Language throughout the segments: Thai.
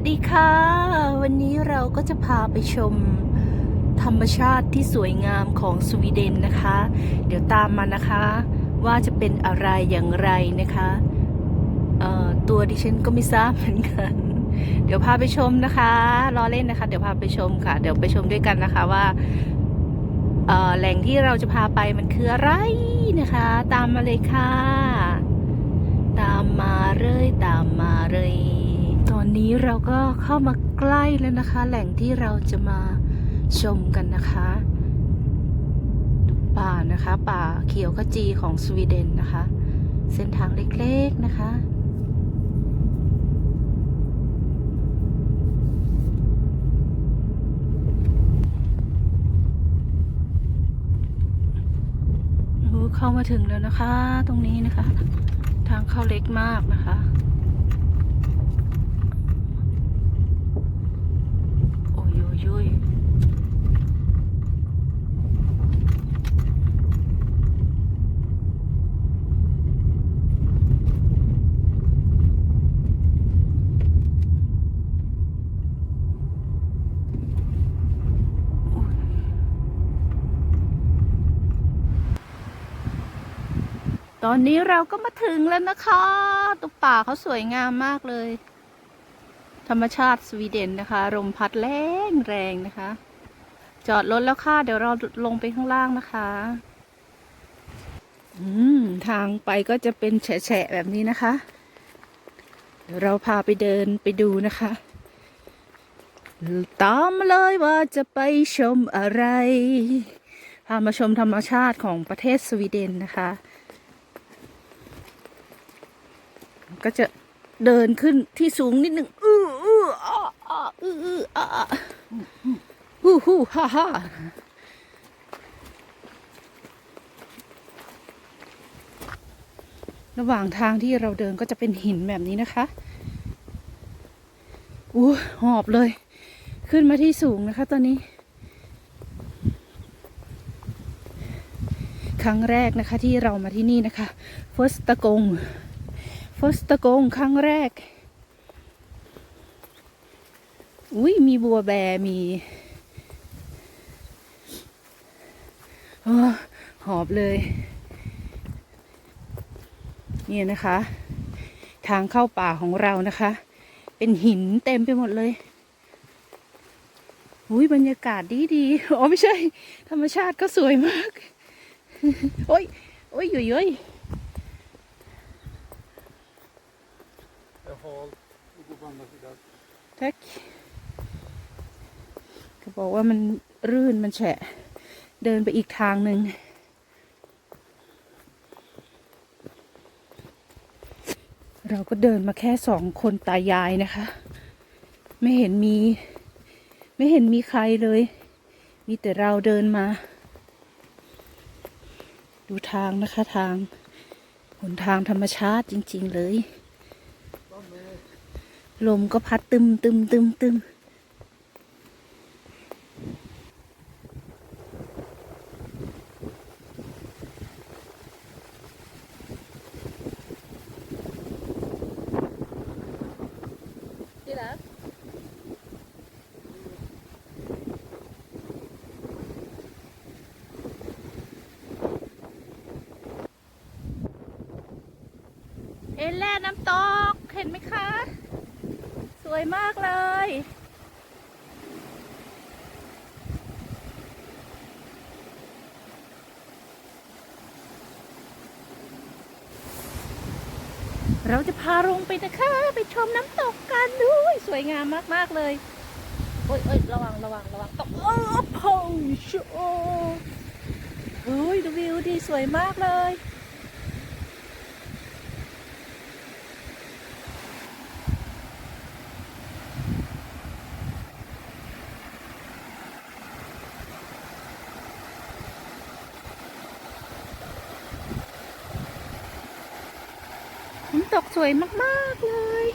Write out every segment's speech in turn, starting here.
สวัสดีค่ะ วันนี้เราก็จะพาไปชมธรรมชาติที่สวยงามของสวีเดนนะคะ เดี๋ยวตามมานะคะ ว่าจะเป็นอะไรอย่างไรนะคะตัวดิฉันก็ไม่ทราบเหมือนกัน เดี๋ยวพาไปชมนะคะรอเล่นนะคะ เดี๋ยวพาไปชมค่ะ เดี๋ยวไปชมด้วยกันนะคะว่าแหล่งที่เราจะพาไปมันคืออะไรนะคะ ตามมาเลยค่ะ ตามมาเลยตามมาเลยตอน นี้เราก็เข้ามาใกล้แล้วนะคะ แหล่งที่เราจะมาชมกันนะคะป่านะคะ ป่าเขียวขจีของสวีเดนนะคะ เส้นทางเล็กๆนะคะเข้ามาถึงแล้วนะคะ ตรงนี้นะคะ ทางเข้าเล็กมากนะคะ โอ้ ยโอ้ยตอนนี้เราก็มาถึงแล้วนะคะตัวป่าเขาสวยงามมากเลย ธรรมชาติสวีเดนนะคะลมพัดแรงแรงนะคะ จอดรถแล้วค่ะ เดี๋ยวเราลงไปข้างล่างนะคะอืมทางไปก็จะเป็นแฉะแบบนี้นะคะ เดี๋ยวเราพาไปเดินไปดูนะคะ ตามมาเลยว่าจะไปชมอะไร พามาชมธรรมชาติของประเทศสวีเดนนะคะ ก็จะเดินขึ้นที่สูงนิดนึง อื้ออื้ออ้าฮู้ฮู้ฮ่าฮ่าระหว่างทางที่เราเดินก็จะเป็นหินแบบนี้นะคะอู้หอบเลย ขึ้นมาที่สูงนะคะตอนนี้ ครั้งแรกนะคะที่เรามาที่นี่นะคะฟสตะกงฟสตะกงครั้งแรก อุ้ยมีบัวแบมีอหอบเลย เนี่ยนะคะ ทางเข้าป่าของเรานะคะ เป็นหินเต็มไปหมดเลยอุ้ยบรรยากาศดีดีอ๋อไม่ใช่ ธรรมชาติก็สวยมาก โอ้ยโอ้ยอยู่ยยแท็ก เขาบอกว่ามันรื่นมันแฉะ เดินไปอีกทางหนึ่งเราก็เดินมาแค่สองคนตายายนะคะ ไม่เห็นมี ไม่เห็นมีใครเลย มีแต่เราเดินมา ดูทางนะคะทางหนทางธรรมชาติจริง ๆ เลย ลมก็พัดตึมตึมตึมตึมที่รัก เอ็นแล่น้ำตก เห็นไหมคะ สวยมากเลย เราจะพาลงไปนะคะ ไปชมน้ำตกกันด้วย สวยงามมาก ๆ เลย โอ้ยเอ้ยระวังระวังระวังตกโอ้โหโอ้ยดูวิวดีสวยมากเลย ตกสวยมาก ๆ เลย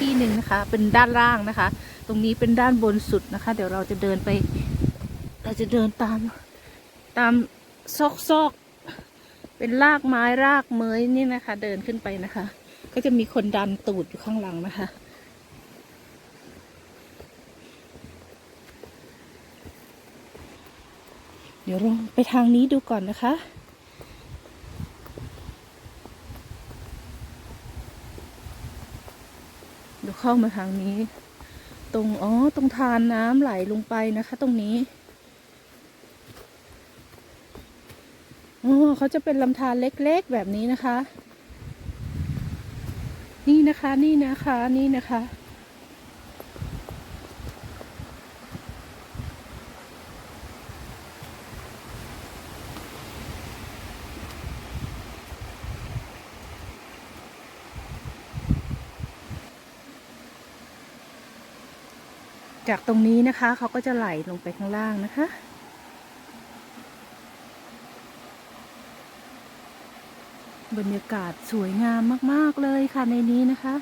ที่หนึ่งนะคะ เป็นด้านล่างนะคะ ตรงนี้เป็นด้านบนสุดนะคะ เดี๋ยวเราจะเดินไป เราจะเดินตามตามซอกซอกๆเป็นรากไม้รากเมยนี่นะคะ เดินขึ้นไปนะคะ ก็จะมีคนดันตูดอยู่ข้างหลังนะคะเดี๋ยวลองไปทางนี้ดูก่อนนะคะ เข้ามาทางนี้ ตรงอ๋อตรงทานน้ำไหลลงไปนะคะ ตรงนี้อ๋อเขาจะเป็นลำธารเล็กๆแบบนี้นะคะ นี่นะคะนี่นะคะนี่นะคะ จากตรงนี้นะคะเขาก็จะไหลลงไปข้างล่างนะคะ บรรยากาศสวยงามมาก ๆ เลยค่ะในนี้นะคะ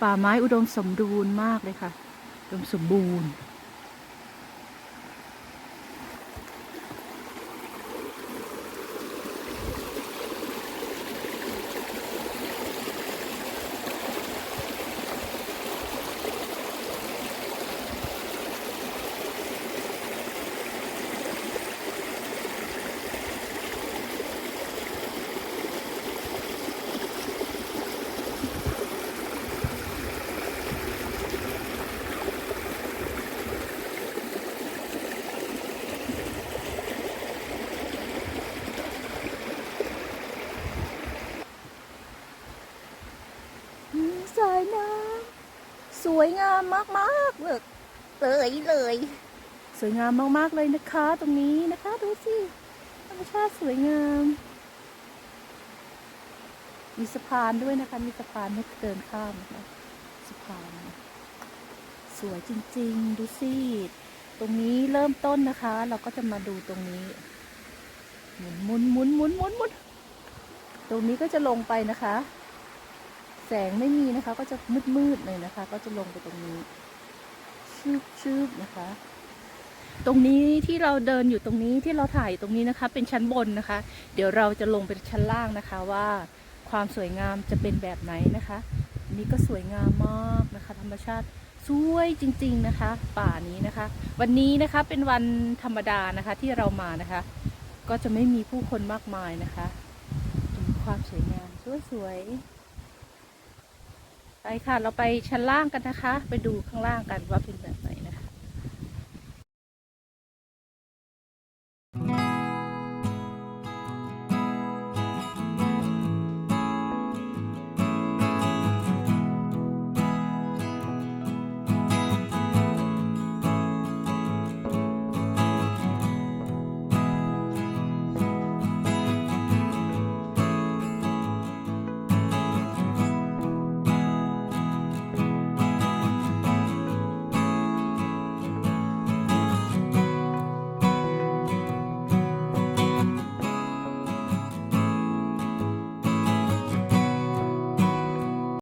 ป่าไม้อุดมสมบูรณ์มากเลยค่ะ อุดมสมบูรณ์ อืมสายน้ำส วยงามมากๆเลยเลยเลย สวยงามมากๆเลยนะคะ ตรงนี้นะคะดูสิธรรมชาติสวยงาม มีสะพานด้วยนะคะ มีสะพานให้เดินข้ามนะคะสะพานสวยจริง ๆ ดูสิตรงนี้เริ่มต้นนะคะ เราก็จะมาดูตรงนี้หมุนหมุนหมุนหมุนหมุนหมุนตรงนี้ก็จะลงไปนะคะ แสงไม่มีนะคะ ก็จะมืดๆเลยนะคะ ก็จะลงไปตรงนี้ชืบชืบนะคะ ตรงนี้ที่เราเดินอยู่ตรงนี้ที่เราถ่ายตรงนี้นะคะ เป็นชั้นบนนะคะ เดี๋ยวเราจะลงไปชั้นล่างนะคะว่าความสวยงามจะเป็นแบบไหนนะคะนี่ก็สวยงามมากนะคะ ธรรมชาติสวยจริง ๆนะคะ ป่านี้นะคะ วันนี้นะคะเป็นวันธรรมดานะคะที่เรามานะคะ ก็จะไม่มีผู้คนมากมายนะคะดูความสวยงามสวยๆไป ค่ะเราไปชั้นล่างกันนะคะ ไปดูข้างล่างกันว่าเป็นแบบไหน